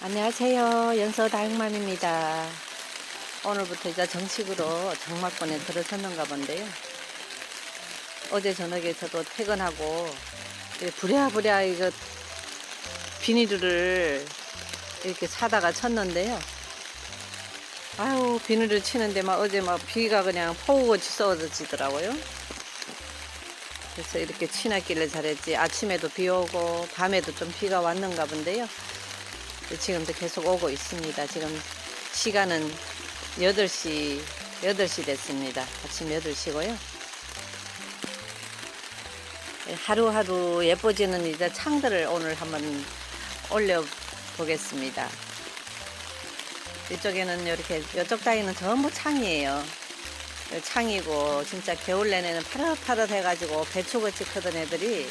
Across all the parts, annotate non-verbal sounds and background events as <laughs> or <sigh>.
안녕하세요. 연서 다육맘입니다. 오늘부터 이제 정식으로 장막번에 들어섰는가 본데요. 어제 저녁에 저도 퇴근하고 부랴부랴 이거 비닐을 이렇게 사다가 쳤는데요. 아유 비닐을 치는데 막 어제 막 비가 그냥 포우같이 쏟아지더라고요. 그래서 이렇게 치놨길래 잘했지. 아침에도 비 오고 밤에도 좀 비가 왔는가 본데요. 지금도 계속 오고 있습니다. 지금 시간은 8시, 8시 됐습니다. 아침 8시고요. 하루하루 예뻐지는 이제 창들을 오늘 한번 올려 보겠습니다. 이쪽에는 이렇게, 이쪽 따위는 전부 창이에요. 창이고, 진짜 겨울 내내는 파릇파릇 해가지고 배추같이 크던 애들이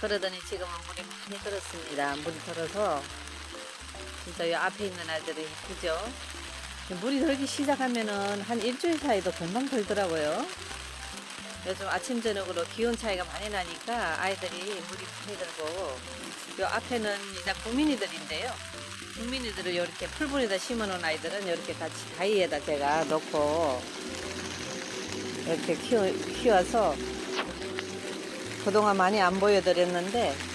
그러더니 지금은 물이 많이 들었습니다. 물이 들어서 진짜 이 앞에 있는 아이들이 그죠? 물이 들기 시작하면은 한 일주일 사이도 금방 들더라고요. 요즘 아침 저녁으로 기온 차이가 많이 나니까 아이들이 물이 많이 들고 요 앞에는 이제 국민이들인데요. 국민이들을 이렇게 풀분에다 심어놓은 아이들은 이렇게 같이 다이에다 제가 넣고 이렇게 키워, 키워서 그동안 많이 안 보여드렸는데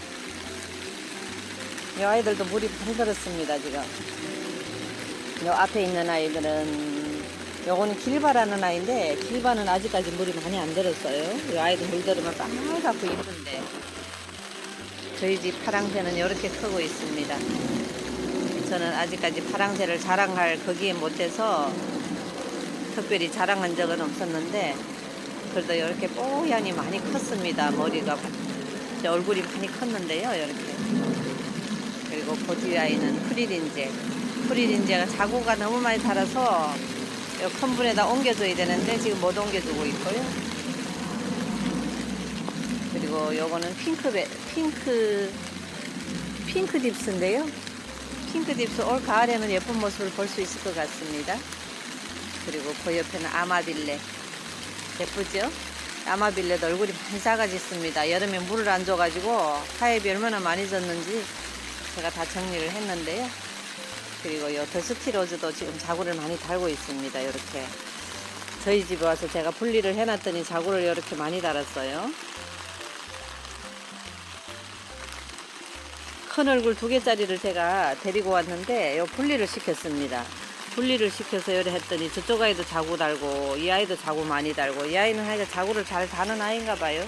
이 아이들도 물이 많이 들었습니다 지금 요 앞에 있는 아이들은 요거는 길바라는 아이인데 길바는 아직까지 물이 많이 안 들었어요 이 아이도 물 들으면 빨갛고 이쁜데 저희 집 파랑새는 이렇게 크고 있습니다 저는 아직까지 파랑새를 자랑할 거기에 못해서 특별히 자랑한 적은 없었는데 그래도 이렇게 뽀얀이 많이 컸습니다. 머리가 얼굴이 많이 컸는데요. 이렇게 그리고 그 뒤에 아이는 프리린제 프리린제가 자구가 너무 많이 달아서 이 컴분에다 옮겨줘야 되는데 지금 못 옮겨주고 있고요. 그리고 요거는 핑크 베 핑크 핑크 딥스인데요. 핑크 딥스 올 가을에는 예쁜 모습을 볼 수 있을 것 같습니다. 그리고 그 옆에는 아마딜레 예쁘죠? 아마빌레도 얼굴이 많이 작아졌습니다. 여름에 물을 안 줘가지고 하엽이 얼마나 많이 졌는지 제가 다 정리를 했는데요. 그리고 요 더스티로즈도 지금 자구를 많이 달고 있습니다. 이렇게 저희 집에 와서 제가 분리를 해놨더니 자구를 이렇게 많이 달았어요. 큰 얼굴 두 개짜리를 제가 데리고 왔는데 요 분리를 시켰습니다. 분리를 시켜서 이래 했더니 저쪽 아이도 자구 달고 이 아이도 자구 많이 달고 이 아이는 하여간 자구를 잘 다는 아이인가 봐요.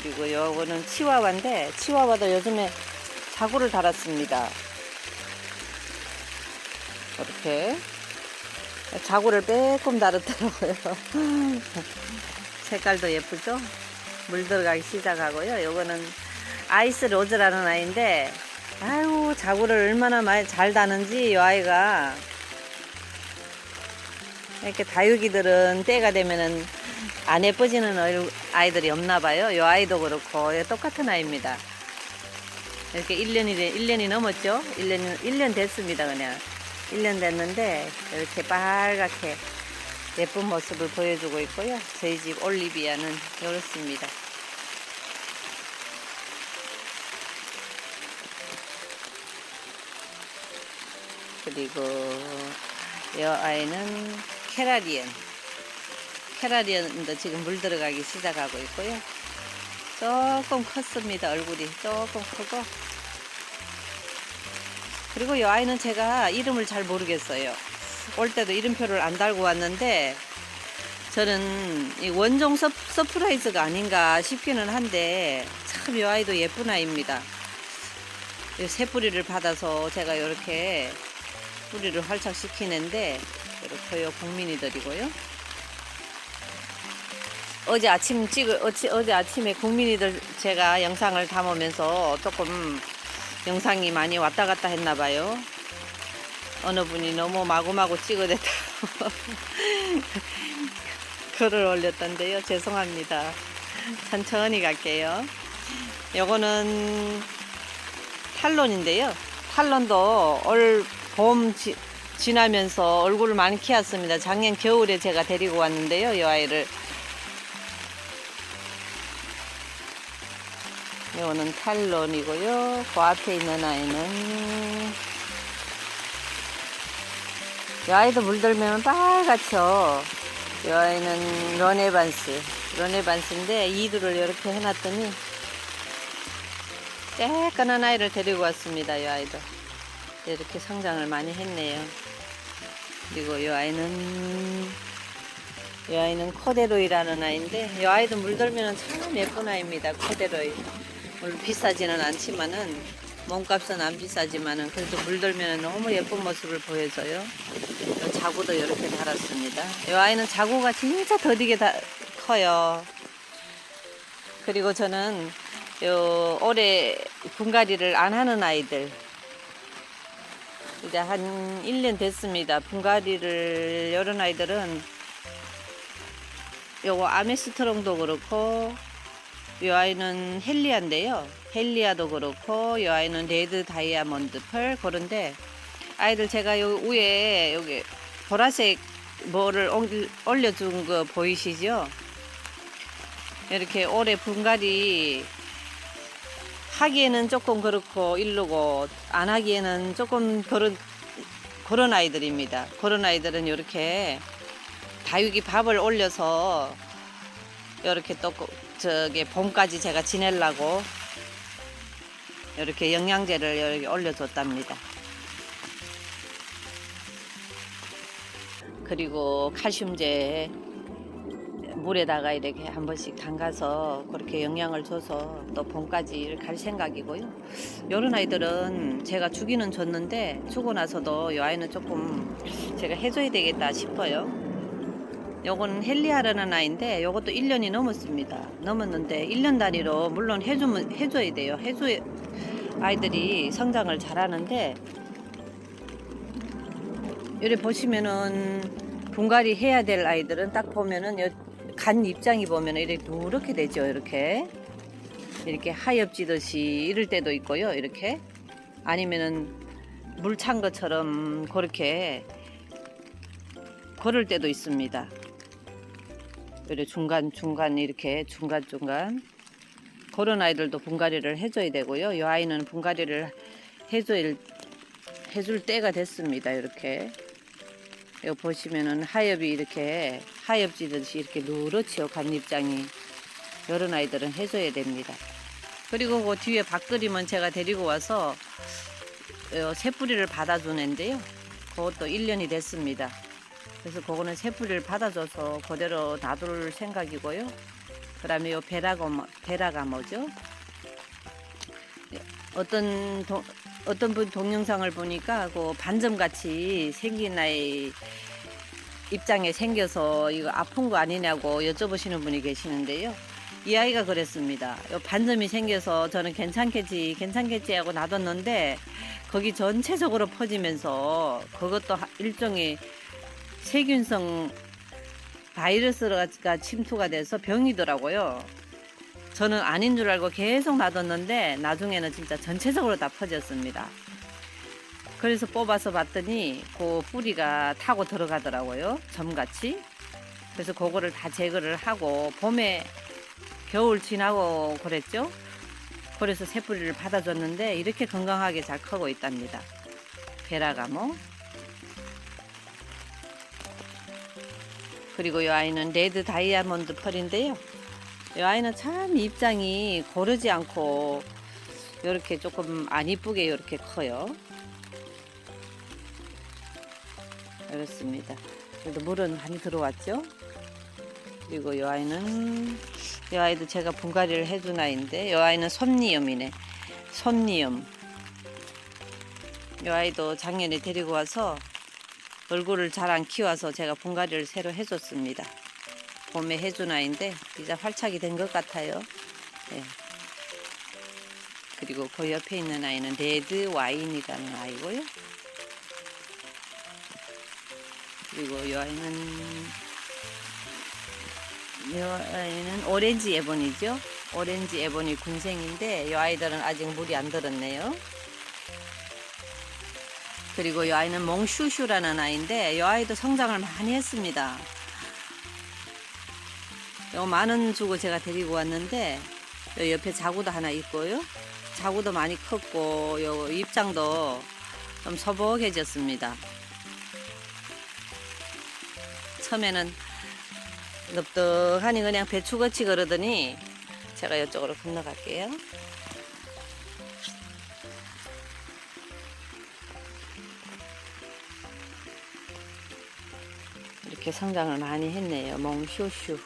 그리고 요거는 치와와인데 치와와도 요즘에 자구를 달았습니다. 이렇게 자구를 빼꼼 달았더라고요. <laughs> 색깔도 예쁘죠? 물 들어가기 시작하고요. 요거는 아이스 로즈라는 아이인데 아유 자구를 얼마나 많이 잘 다는지 이 아이가 이렇게 다육이들은 때가 되면은 안 예뻐지는 얼- 아이들이 없나 봐요. 이 아이도 그렇고 얘 똑같은 아이입니다. 이렇게 1년이 1년이 넘었죠? 1년 1년 됐습니다, 그냥. 1년 됐는데 이렇게 빨갛게 예쁜 모습을 보여주고 있고요. 저희 집 올리비아는 이렇습니다. 그리고 이 아이는 캐라리언. 캐라리언도 지금 물 들어가기 시작하고 있고요. 조금 컸습니다. 얼굴이 조금 크고. 그리고 이 아이는 제가 이름을 잘 모르겠어요. 올 때도 이름표를 안 달고 왔는데 저는 이 원종 서, 서프라이즈가 아닌가 싶기는 한데 참 이 아이도 예쁜 아이입니다. 이 새뿌리를 받아서 제가 이렇게 뿌리를 활착 시키는데 이렇게 요 국민이들이고요. 어제 아침 찍을 어제 아침에 국민이들 제가 영상을 담으면서 조금 영상이 많이 왔다 갔다 했나 봐요. 어느 분이 너무 마구마구 찍어댔다고 <laughs> 글을 올렸던데요. 죄송합니다. 천천히 갈게요. 요거는 탈론인데요. 탈론도 올 봄 지나면서 얼굴을 많이 키웠습니다. 작년 겨울에 제가 데리고 왔는데요. 이 아이를. 요거는 탈론이고요. 그 앞에 있는 아이는 이 아이도 물들면 빨갛죠. 이 아이는 런에반스. 런에반스인데 이두를 이렇게 해놨더니 쬐끈한 아이를 데리고 왔습니다. 이 아이도. 이렇게 성장을 많이 했네요. 그리고 이 아이는 이 아이는 코데로이라는 아이인데 이 아이도 물들면 참 예쁜 아이입니다. 코데로이. 물론 비싸지는 않지만은 몸값은 안 비싸지만은 그래도 물들면 너무 예쁜 모습을 보여줘요. 요 자구도 이렇게 달았습니다. 이 아이는 자구가 진짜 더디게 다 커요. 그리고 저는 요 올해 분갈이를 안 하는 아이들 이제 한 1년 됐습니다. 분갈이를 이런 아이들은 요거 아메스트롱도 그렇고 이 아이는 헬리아인데요. 헬리아도 그렇고 이 아이는 레드 다이아몬드 펄 그런데 아이들 제가 요 위에 여기 보라색 뭐를 올- 올려준 거 보이시죠? 이렇게 올해 분갈이 하기에는 조금 그렇고 일르고 안 하기에는 조금 그런 그런 아이들입니다. 그런 아이들은 이렇게 다육이 밥을 올려서 이렇게 또 그- 저기 봄까지 제가 지내려고 이렇게 영양제를 이렇게 올려줬답니다. 그리고 칼슘제 물에다가 이렇게 한 번씩 담가서 그렇게 영양을 줘서 또 봄까지 갈 생각이고요. 이런 아이들은 제가 주기는 줬는데 주고 나서도 이 아이는 조금 제가 해줘야 되겠다 싶어요. 요거는 헬리아라는 아이인데 요것도 1년이 넘었습니다. 넘었는데 1년 단위로 물론 해주면 해줘야 돼요. 해줘야 아이들이 성장을 잘하는데 여기 보시면은 분갈이 해야 될 아이들은 딱 보면은 요 간 입장이 보면은 이렇게 누렇게 되죠. 이렇게 이렇게 하엽지듯이 이럴 때도 있고요. 이렇게 아니면은 물 찬 것처럼 그렇게 걸을 때도 있습니다. 이렇게 중간 중간 이렇게 중간 중간 그런 아이들도 분갈이를 해줘야 되고요. 이 아이는 분갈이를 해줄 해줄 때가 됐습니다. 이렇게 여기 보시면은 하엽이 이렇게 하엽 지듯이 이렇게 누렇지요 간입장이 이런 아이들은 해줘야 됩니다. 그리고 그 뒤에 밥그림은 제가 데리고 와서 어, 새뿌리를 받아주는데요. 그것도 1년이 됐습니다. 그래서 그거는 새뿌리를 받아줘서 그대로 놔둘 생각이고요. 그 다음에 요 베라가모, 베라가모죠. 예, 어떤 동, 어떤 분 동영상을 보니까 그 반점 같이 생긴 아이 입장에 생겨서 이거 아픈 거 아니냐고 여쭤보시는 분이 계시는데요. 이 아이가 그랬습니다. 요 반점이 생겨서 저는 괜찮겠지, 괜찮겠지 하고 놔뒀는데 거기 전체적으로 퍼지면서 그것도 하- 일종의 세균성 바이러스가 침투가 돼서 병이더라고요. 저는 아닌 줄 알고 계속 놔뒀는데 나중에는 진짜 전체적으로 다 퍼졌습니다. 그래서 뽑아서 봤더니 그 뿌리가 타고 들어가더라고요. 점같이. 그래서 그거를 다 제거를 하고 봄에 겨울 지나고 그랬죠. 그래서 새뿌리를 받아줬는데 이렇게 건강하게 잘 크고 있답니다. 베라가모. 그리고 이 아이는 레드 다이아몬드 펄인데요. 이 아이는 참 입장이 고르지 않고 이렇게 조금 안 이쁘게 이렇게 커요. 이렇습니다. 그래도 물은 많이 들어왔죠. 그리고 이 아이는 이 아이도 제가 분갈이를 해준 아이인데 이 아이는 솜니엄이네. 솜니엄. 이 아이도 작년에 데리고 와서 얼굴을 잘 안 키워서 제가 분갈이를 새로 해줬습니다. 봄에 해준 아이인데 이제 활착이 된 것 같아요. 네. 그리고 그 옆에 있는 아이는 레드 와인이라는 아이고요. 그리고 이 아이는 이 아이는 오렌지 에본이죠. 오렌지 에본이 군생인데 이 아이들은 아직 물이 안 들었네요. 그리고 이 아이는 몽슈슈라는 아이인데 이 아이도 성장을 많이 했습니다. 요 만원 주고 제가 데리고 왔는데 요 옆에 자구도 하나 있고요. 자구도 많이 컸고 요 입장도 좀 서복해졌습니다. 처음에는 넙떡하니 그냥 배추같이 그러더니 제가 이쪽으로 건너갈게요. 이렇게 성장을 많이 했네요. 몽슈슈.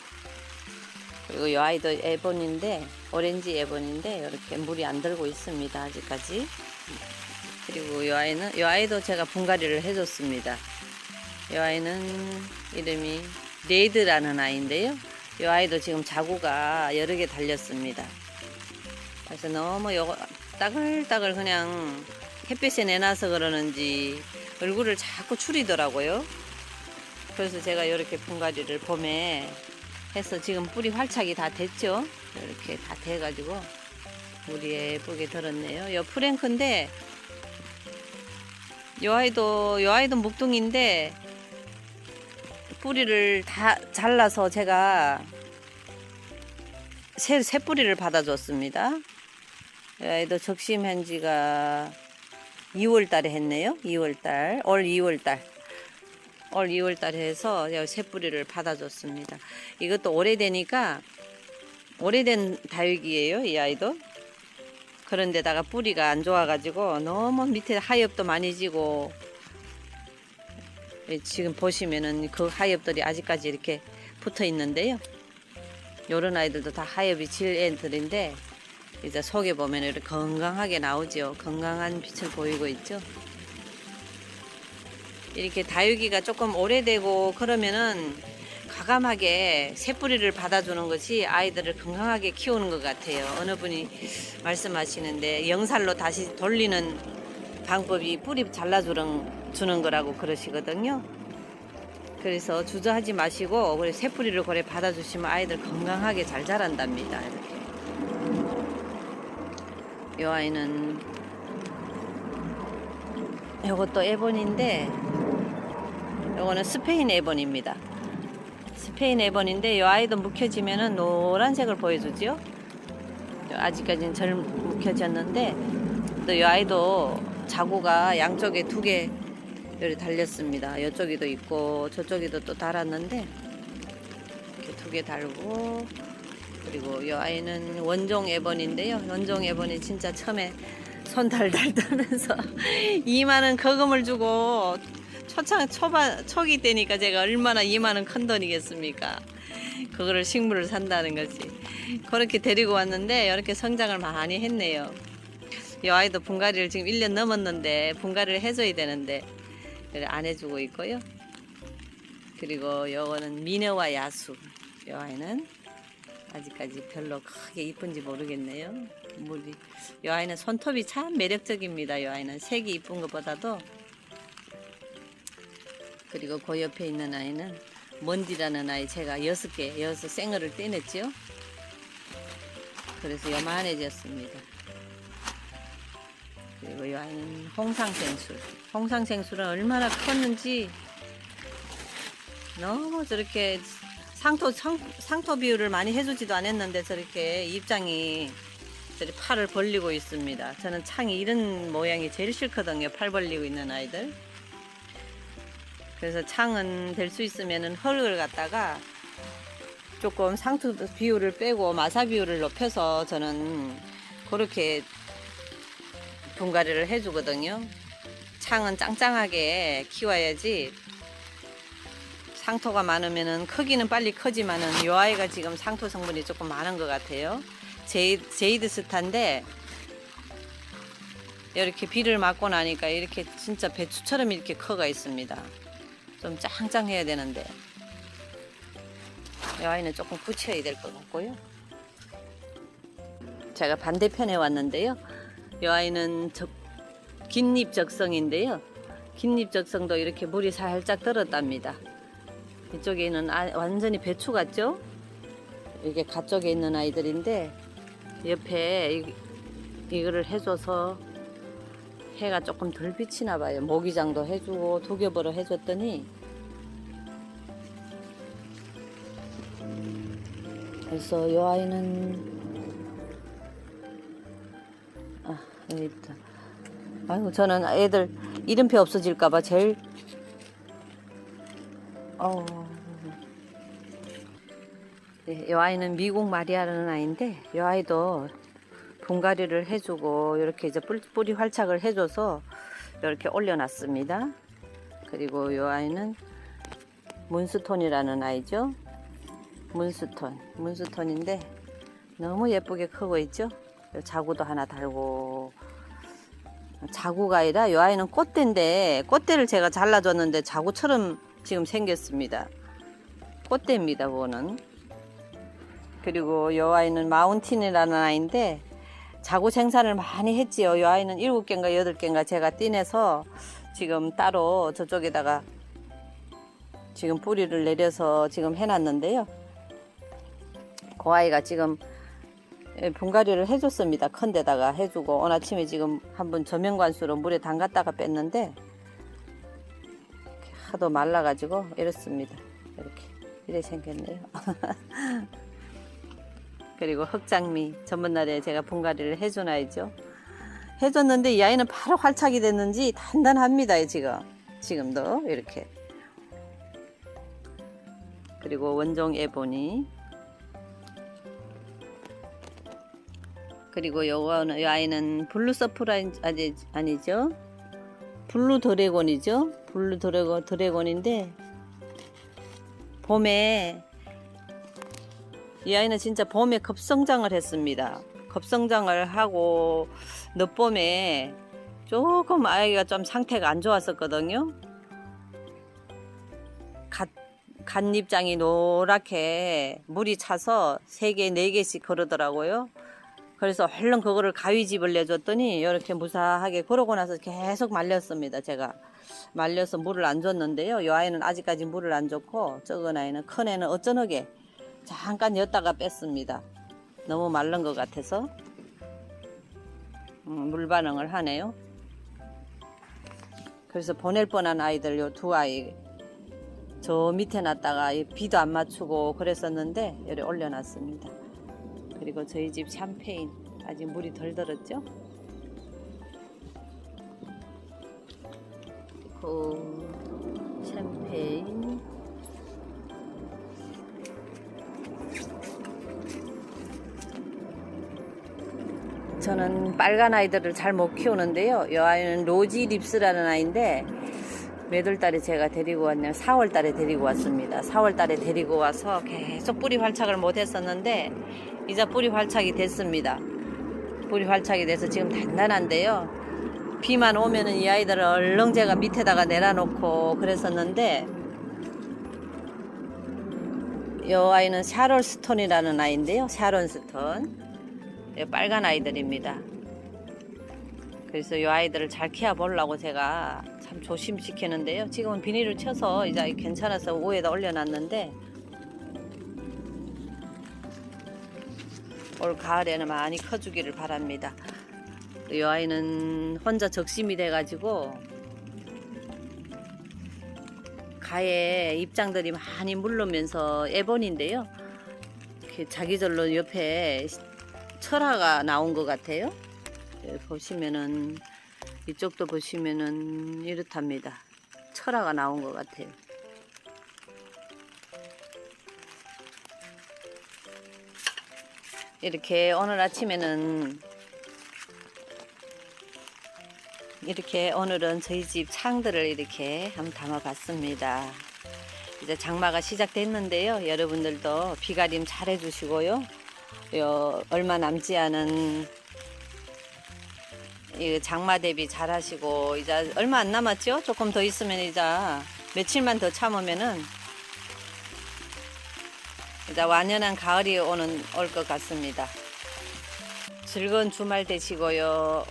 그리고 이 아이도 에본인데 오렌지 에본인데 이렇게 물이 안 들고 있습니다. 아직까지. 그리고 이 아이는 이 아이도 제가 분갈이를 해줬습니다. 이 아이는 이름이 레이드라는 아이인데요. 이 아이도 지금 자구가 여러 개 달렸습니다. 그래서 너무 요거 따글따글 그냥 햇빛에 내놔서 그러는지 얼굴을 자꾸 추리더라고요. 그래서 제가 이렇게 분갈이를 봄에 해서 지금 뿌리 활착이 다 됐죠. 이렇게 다 돼가지고 물이 예쁘게 들었네요. 요 프랭크인데 요 아이도 요 아이도 묵둥인데 뿌리를 다 잘라서 제가 새, 새 뿌리를 받아줬습니다. 이 아이도 적심한 지가 2월 달에 했네요. 2월 달, 올 2월 달. 올 2월 달에 해서 새 뿌리를 받아줬습니다. 이것도 오래되니까 오래된 다육이에요. 이 아이도. 그런데다가 뿌리가 안 좋아가지고 너무 밑에 하엽도 많이 지고 예, 지금 보시면은 그 하엽들이 아직까지 이렇게 붙어 있는데요. 요런 아이들도 다 하엽이 질 애들인데 이제 속에 보면 이렇게 건강하게 나오죠. 건강한 빛을 보이고 있죠. 이렇게 다육이가 조금 오래되고 그러면은 과감하게 새뿌리를 받아주는 것이 아이들을 건강하게 키우는 것 같아요. 어느 분이 말씀하시는데 영살로 다시 돌리는 방법이 뿌리 잘라주는 주는 거라고 그러시거든요. 그래서 주저하지 마시고 우리 새뿌리를 고래 받아주시면 아이들 건강하게 잘 자란답니다. 이렇게. 이 아이는 이것도 에본인데 요거는 스페인 에본입니다. 스페인 에본인데 이 아이도 묵혀지면은 노란색을 보여주죠. 아직까지는 절 묵혀졌는데 또이 아이도 자구가 양쪽에 두개 여기 달렸습니다. 이쪽에도 있고 저쪽에도 또 달았는데 이렇게 두 개 달고 그리고 이 아이는 원종 에본인데요. 원종 에본이 진짜 처음에 손 달달 떨면서 2만 원 거금을 주고 초창 초반 초기 때니까 제가 얼마나 2만 원 큰 돈이겠습니까? 그거를 식물을 산다는 거지. 그렇게 데리고 왔는데 이렇게 성장을 많이 했네요. 이 아이도 분갈이를 지금 1년 넘었는데 분갈이를 해줘야 되는데 안 해주고 있고요. 그리고 요거는 미녀와 야수. 이 아이는 아직까지 별로 크게 이쁜지 모르겠네요. 물이 이 아이는 손톱이 참 매력적입니다. 이 아이는 색이 이쁜 것보다도 그리고 그 옆에 있는 아이는 먼디라는 아이 제가 여섯 개 여섯 생얼을 떼냈죠. 그래서 요만해졌습니다. 그리고 이 아이는 홍상생술. 홍상생술은 얼마나 컸는지 너무 저렇게 상토 상, 상토 비율을 많이 해주지도 않았는데 저렇게 입장이 저리 팔을 벌리고 있습니다. 저는 창이 이런 모양이 제일 싫거든요. 팔 벌리고 있는 아이들. 그래서 창은 될 수 있으면은 흙을 갖다가 조금 상토 비율을 빼고 마사 비율을 높여서 저는 그렇게 분갈이를 해주거든요. 창은 짱짱하게 키워야지 상토가 많으면은 크기는 빨리 크지만은 요 아이가 지금 상토 성분이 조금 많은 것 같아요. 제이, 제이드 스타인데 이렇게 비를 맞고 나니까 이렇게 진짜 배추처럼 이렇게 커가 있습니다. 좀 짱짱해야 되는데 이 아이는 조금 굳혀야 될 것 같고요. 제가 반대편에 왔는데요. 이 아이는 적, 긴잎 적성인데요. 긴잎 적성도 이렇게 물이 살짝 들었답니다. 이쪽에는 아, 완전히 배추 같죠? 이게 가쪽에 있는 아이들인데 옆에 이, 이거를 해줘서 해가 조금 덜 비치나 봐요. 모기장도 해주고 두겹으로 해줬더니 그래서 이 아이는 아, 여기 있다. 아이고, 저는 애들 이름표 없어질까봐 제일, 어, 네, 이 아이는 미국 마리아라는 아이인데, 이 아이도 분갈이를 해주고, 이렇게 이제 뿌리, 활착을 해줘서 이렇게 올려놨습니다. 그리고 이 아이는 문스톤이라는 아이죠. 문스톤, 문스톤인데, 너무 예쁘게 크고 있죠. 자구도 하나 달고, 자구가 아니라 이 아이는 꽃대인데 꽃대를 제가 잘라줬는데 자구처럼 지금 생겼습니다. 꽃대입니다, 그거는. 그리고 이 아이는 마운틴이라는 아이인데 자구 생산을 많이 했지요. 이 아이는 일곱 개인가 여덟 개인가 제가 띠내서 지금 따로 저쪽에다가 지금 뿌리를 내려서 지금 해놨는데요. 그 아이가 지금 예, 분갈이를 해줬습니다. 큰 데다가 해주고 오늘 아침에 지금 한번 저면관수로 물에 담갔다가 뺐는데 하도 말라가지고 이렇습니다. 이렇게 이래 생겼네요. <laughs> 그리고 흑장미 전번 날에 제가 분갈이를 아이죠. 해줬는데 이 아이는 바로 활착이 됐는지 단단합니다. 지금 지금도 이렇게 그리고 원종 에보니 그리고 요거는 이 아이는 블루 서프라인 아니 아니죠? 블루 드래곤이죠? 블루 드래곤 드래곤인데 봄에 이 아이는 진짜 봄에 급성장을 했습니다. 급성장을 하고 늦봄에 조금 아이가 좀 상태가 안 좋았었거든요. 갓, 갓잎장이 노랗게 물이 차서 세 개, 네 개씩 그러더라고요. 그래서 얼른 그거를 가위집을 내줬더니 이렇게 무사하게 그러고 나서 계속 말렸습니다. 제가 말려서 물을 안 줬는데요. 이 아이는 아직까지 물을 안 줬고 적은 아이는 큰 애는 어쩌너게 잠깐 였다가 뺐습니다. 너무 마른 것 같아서 음, 물 반응을 하네요. 그래서 보낼 뻔한 아이들 요 두 아이 저 밑에 놨다가 이 비도 안 맞추고 그랬었는데 여기 올려놨습니다. 그리고 저희 집 샴페인 아직 물이 덜 들었죠? 그 샴페인 저는 빨간 아이들을 잘 못 키우는데요. 이 아이는 로지 립스라는 아이인데 몇월 달에 제가 데리고 왔냐면 4월 달에 데리고 왔습니다. 4월 달에 데리고 와서 계속 뿌리 활착을 못 했었는데 이제 뿌리 활착이 됐습니다. 뿌리 활착이 돼서 지금 단단한데요. 비만 오면은 이 아이들을 얼렁 제가 밑에다가 내려놓고 그랬었는데 이 아이는 샤론 스톤이라는 아이인데요. 샤론 스톤. 이 빨간 아이들입니다. 그래서 이 아이들을 잘 키워 보려고 제가 참 조심시키는데요. 지금은 비닐을 쳐서 이제 괜찮아서 위에다 올려놨는데 올 가을에는 많이 커주기를 바랍니다. 이 아이는 혼자 적심이 돼가지고 가에 입장들이 많이 물르면서 애본인데요. 자기절로 옆에 철화가 나온 것 같아요. 예, 보시면은 이쪽도 보시면은 이렇답니다. 철화가 나온 것 같아요. 이렇게 오늘 아침에는 이렇게 오늘은 저희 집 창들을 이렇게 한번 담아봤습니다. 이제 장마가 시작됐는데요. 여러분들도 비가림 잘 해주시고요. 요 얼마 남지 않은 이 장마 대비 잘 하시고 이제 얼마 안 남았죠? 조금 더 있으면 이제 며칠만 더 참으면은 이제 완연한 가을이 오는 올 것 같습니다. 즐거운 주말 되시고요.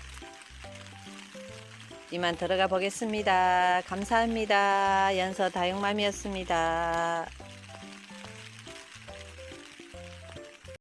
이만 들어가 보겠습니다. 감사합니다. 연서 다육맘이었습니다.